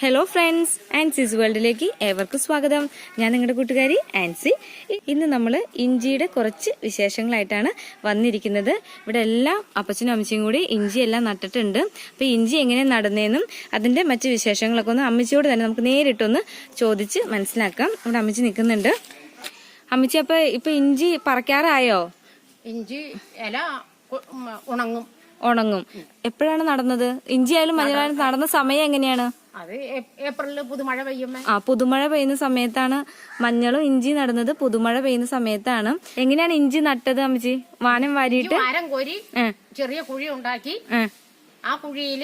Hello friends ആൻസീസ് വേൾഡിലേക്ക് ഏവർക്കും സ്വാഗതം. ഞാൻ നിങ്ങളുടെ കൂട്ടുകാരി ആൻസി. ഇന്ന് നമ്മൾ ഇഞ്ചിയുടെ കുറച്ച് വിശേഷങ്ങളായിട്ടാണ് വന്നിരിക്കുന്നത്. ഇവിടെ എല്ലാം അപ്പച്ചനും അമ്മച്ചിയും കൂടി ഇഞ്ചി എല്ലാം നട്ടിട്ടുണ്ട്. അപ്പോൾ ഇഞ്ചി എങ്ങനെ നടന്നേന്നും അതിന്റെ മറ്റ് വിശേഷങ്ങളൊക്കെ ഒന്ന് അമ്മച്ചിയോട് തന്നെ നമുക്ക് നേരിട്ടൊന്ന് ചോദിച്ച് മനസ്സിലാക്കാം. ഇവിടെ അമ്മച്ചി നിൽക്കുന്നുണ്ട്. അമ്മച്ചി അപ്പോൾ ഇപ്പൊ ഇഞ്ചി പറിക്കാറായോ? ഇഞ്ചി ഇല ഉണങ്ങും. ഉണങ്ങും. എപ്പോഴാണ് നടന്നത്? ഇഞ്ചി ആയാലും മഞ്ഞളായാലും നടന്ന സമയം എങ്ങനെയാണ്? അത് ഏപ്രിലിൽ പുതുമഴ പെയ്യുമ്പോ ആ പുതുമഴ പെയ്യുന്ന സമയത്താണ് മഞ്ഞളും ഇഞ്ചി നടുന്നത്. പുതുമഴ പെയ്യുന്ന സമയത്താണ്. എങ്ങനെയാണ് ഇഞ്ചി നട്ടത് അമ്മച്ചി? വാനം വാരിയിട്ട്? മരം കോരി ചെറിയ കുഴി ഉണ്ടാക്കി. ആ കുഴിയിൽ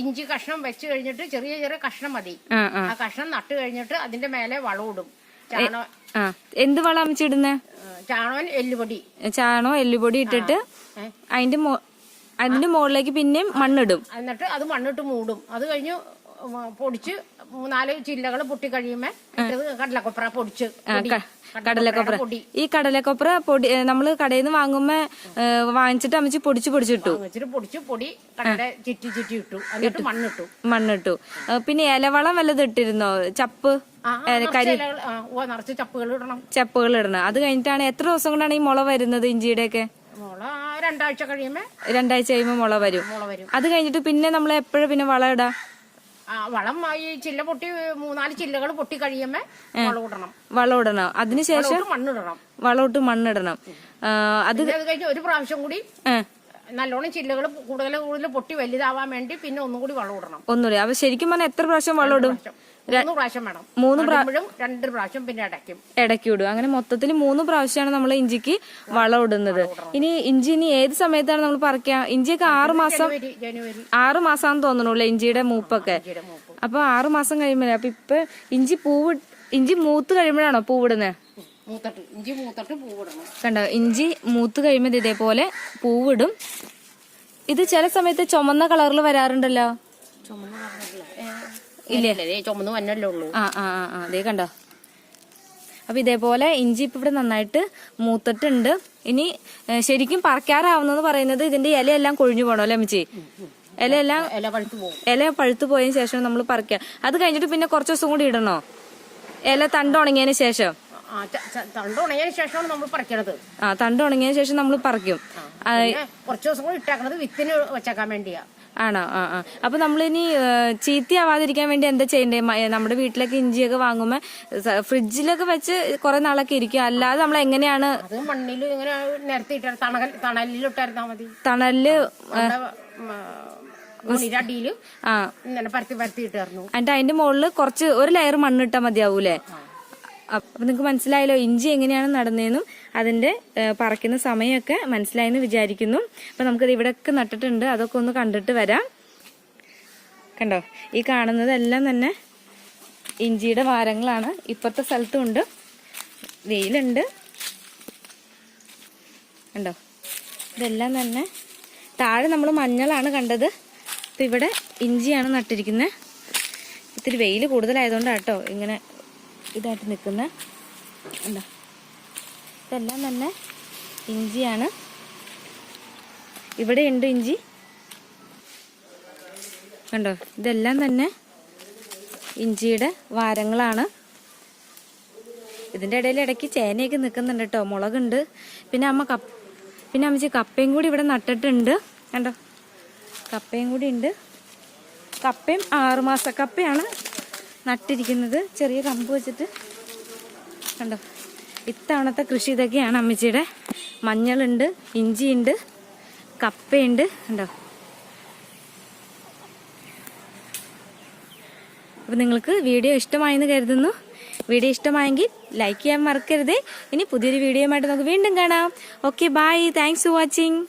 ഇഞ്ചി കഷ്ണം വെച്ച് കഴിഞ്ഞിട്ട് ചെറിയ ചെറിയ കഷ്ണം മതി. ആ, കഷ്ണം നട്ട് കഴിഞ്ഞിട്ട് അതിന്റെ മേലെ വളമിടും ചാണോ എന്ത് വളം അമ്മച്ചിടുന്ന ചാണോൻ എല്ലുപൊടി. ചാണോ എല്ലുപൊടി ഇട്ടിട്ട് അതിന്റെ അതിന്റെ മുകളിലേക്ക് പിന്നെയും മണ്ണിടും. എന്നിട്ട് അത് മണ്ണിട്ട് മൂടും. അത് കഴിഞ്ഞ് പൊടിച്ച് മൂന്നാൽ ചില്ലകൾ പൊട്ടി കഴിയുമ്പോ കടലക്കൊപ്ര പൊടിച്ച് പൊടി. കടലക്കൊപ്ര. പൊടി. ഈ കടലക്കൊപ്ര പൊടി നമ്മൾ കടയിൽ നിന്ന് വാങ്ങുമ്പോ വാങ്ങിച്ചിട്ട് അമ്മച്ചി പൊടിച്ച് പൊടിച്ചിട്ടു. പൊടിച്ച് പൊടി ചുറ്റി ചുറ്റി ഇട്ടു. എന്നിട്ട് മണ്ണിട്ടു. മണ്ണിട്ടു. പിന്നെ ഇലവളം വല്ലതും ഇട്ടിരുന്നോ? ചപ്പ്? നിറച്ച് ചപ്പുകൾ ഇടണം. ചപ്പുകൾ ഇടണം. അത് കഴിഞ്ഞിട്ടാണ് എത്ര ദിവസം കൊണ്ടാണ് ഈ മുള വരുന്നത് ഇഞ്ചിയുടെ ഒക്കെ രണ്ടാഴ്ച കഴിയുമ്പോ രണ്ടാഴ്ച കഴിയുമ്പോ മുള വരും. അത് കഴിഞ്ഞിട്ട് പിന്നെ നമ്മൾ എപ്പോഴും പിന്നെ വളം ഇടാ? വളം ഈ ചില്ല പൊട്ടി മൂന്നാൽ ചില്ലകൾ പൊട്ടി കഴിയുമ്പോ വളമിടണം വളമിടണം അതിനുശേഷം മണ്ണിടണം. വളമിട്ട് മണ്ണിടണം. അത് കഴിഞ്ഞ് ഒരു പ്രാവശ്യം കൂടി നല്ലോണം ചില്ലുകൾ കൂടുതൽ കൂടുതൽ പൊട്ടി വലുതാവാൻ വേണ്ടി പിന്നെ ഒന്നും കൂടി വളം ഇടണം. ഒന്നുകൂടി. അപ്പൊ ശരിക്കും പറഞ്ഞാൽ എത്ര പ്രാവശ്യം വളം ഇടും? മൂന്ന് പ്രാവശ്യം വേണം. മൂന്ന് പ്രാവശ്യം രണ്ട് പ്രാവശ്യം പിന്നെ ഇടയ്ക്കും. ഇടയ്ക്ക് ഇടും. അങ്ങനെ മൊത്തത്തിൽ മൂന്ന് പ്രാവശ്യമാണ് നമ്മൾ ഇഞ്ചിക്ക് വളം ഇടുന്നത്. ഇനി ഇഞ്ചി ഇനി ഏത് സമയത്താണ് നമ്മൾ പറിക്കുക ഇഞ്ചിയൊക്കെ ആറ് മാസം ആറ് മാസമാണെന്ന് തോന്നുന്നുള്ളൂ ഇഞ്ചിയുടെ മൂപ്പൊക്കെ. അപ്പൊ ആറ് മാസം കഴിയുമ്പോഴേ അപ്പൊ ഇപ്പൊ ഇഞ്ചി പൂവ് ഇഞ്ചി മൂത്ത് കഴിയുമ്പോഴാണോ പൂവിടുന്നത് മൂത്തട്ട് ഇഞ്ചി മൂത്തട്ട് പൂവിടണം. കണ്ടോ? ഇഞ്ചി മൂത്ത് കഴിയുമ്പോൾ ഇതേപോലെ പൂവിടും. ഇത് ചില സമയത്ത് ചുമന്ന കളറിൽ വരാറുണ്ടല്ലോ? ചുമന്ന കണ്ട ചുമന്ന് വന്നല്ലേ ഉള്ളൂ. ആ ആ ആ അതേ കണ്ടോ? അപ്പൊ ഇതേപോലെ ഇഞ്ചി ഇപ്പൊ ഇവിടെ നന്നായിട്ട് മൂത്തിട്ടുണ്ട്. ഇനി ശരിക്കും പറിക്കാറാവുന്നെന്ന് പറയുന്നത് ഇതിന്റെ ഇലയെല്ലാം കൊഴിഞ്ഞു പോകണം അല്ലേ അമ്മച്ചി? ഇലയെല്ലാം ഇല പഴുത്ത് പോകും. ഇല പഴുത്തു പോയതിനു ശേഷം നമ്മൾ പറിക്കുക. അത് കഴിഞ്ഞിട്ട് പിന്നെ കുറച്ച് ദിവസം കൂടി ഇടണോ? ഇല തണ്ട് ഉണങ്ങിയതിന് ശേഷം? തണ്ട് ശേഷമാണ് നമ്മൾ പറിക്കണത്. ആ തണ്ട് ശേഷം നമ്മൾ പറിക്കും. കുറച്ചു ദിവസം കൂടി ഇട്ടാക്കണത് വിത്തിന് വെച്ചേക്കാൻ വേണ്ടിയാ. ആണോ? ആ ആ. അപ്പൊ നമ്മളിനി ചീത്തയാവാതിരിക്കാൻ വേണ്ടി എന്താ ചെയ്യണ്ടേ? നമ്മുടെ വീട്ടിലൊക്കെ ഇഞ്ചിയൊക്കെ വാങ്ങുമ്പോ ഫ്രിഡ്ജിലൊക്കെ വെച്ച് കുറെ നാളൊക്കെ ഇരിക്കും. അല്ലാതെ നമ്മൾ എങ്ങനെയാണ് അത് മണ്ണിൽ ഇങ്ങനെ തണലിലിട്ടായിരുന്നാ മതി. തണലിൽ ഇട്ടായിരുന്നു എന്നിട്ട് അതിന്റെ മുകളിൽ കുറച്ച് ഒരു ലെയർ മണ്ണിട്ടാ മതിയാവൂലേ? അപ്പൊ നിങ്ങക്ക് മനസ്സിലായല്ലോ ഇഞ്ചി എങ്ങനെയാണ് നടന്നതെന്നും അതിന്റെ പറക്കുന്ന സമയമൊക്കെ മനസ്സിലായെന്ന് വിചാരിക്കുന്നു. അപ്പൊ നമുക്കത് ഇവിടെയൊക്കെ നട്ടിട്ടുണ്ട്. അതൊക്കെ ഒന്ന് കണ്ടിട്ട് വരാം. കണ്ടോ? ഈ കാണുന്നതെല്ലാം തന്നെ ഇഞ്ചിയുടെ വാരങ്ങളാണ്. ഇപ്പുറത്തെ സ്ഥലത്തും ഉണ്ട് വെയിലുണ്ട്. കണ്ടോ? ഇതെല്ലാം തന്നെ താഴെ നമ്മൾ മഞ്ഞളാണ് കണ്ടത്. ഇപ്പം ഇവിടെ ഇഞ്ചിയാണ് നട്ടിരിക്കുന്നത് ഇത്തിരി വെയിൽ കൂടുതലായതുകൊണ്ടാണ് കേട്ടോ ഇങ്ങനെ ഇതായിട്ട് നിൽക്കുന്ന എന്താ ഇതെല്ലാം തന്നെ ഇഞ്ചിയാണ്. ഇവിടെ ഉണ്ട് ഇഞ്ചി. കണ്ടോ? ഇതെല്ലാം തന്നെ ഇഞ്ചിയുടെ വാരങ്ങളാണ്. ഇതിന്റെ ഇടയിൽ ഇടയ്ക്ക് ചേനയൊക്കെ നിൽക്കുന്നുണ്ട് കേട്ടോ. മുളകുണ്ട്. പിന്നെ അമ്മ കപ്പ പിന്നെ അമ്മച്ചി കപ്പയും കൂടി ഇവിടെ നട്ടിട്ടുണ്ട്. കണ്ടോ? കപ്പയും കൂടി ഉണ്ട്. കപ്പയും ആറുമാസ കപ്പയാണ് നട്ടിരിക്കുന്നത് ചെറിയ കമ്പ് വെച്ചിട്ട്. കണ്ടോ? ഇത്തവണത്തെ കൃഷി ഇതൊക്കെയാണ് അമ്മച്ചിയുടെ. മഞ്ഞളുണ്ട് ഇഞ്ചിയുണ്ട് കപ്പയുണ്ട്. കണ്ടോ? അപ്പോൾ നിങ്ങൾക്ക് വീഡിയോ ഇഷ്ടമായെന്ന് കരുതുന്നു. വീഡിയോ ഇഷ്ടമായെങ്കിൽ ലൈക്ക് ചെയ്യാൻ മറക്കരുത്. ഇനി പുതിയൊരു വീഡിയോയുമായിട്ട് നമുക്ക് വീണ്ടും കാണാം. Okay bye thanks for watching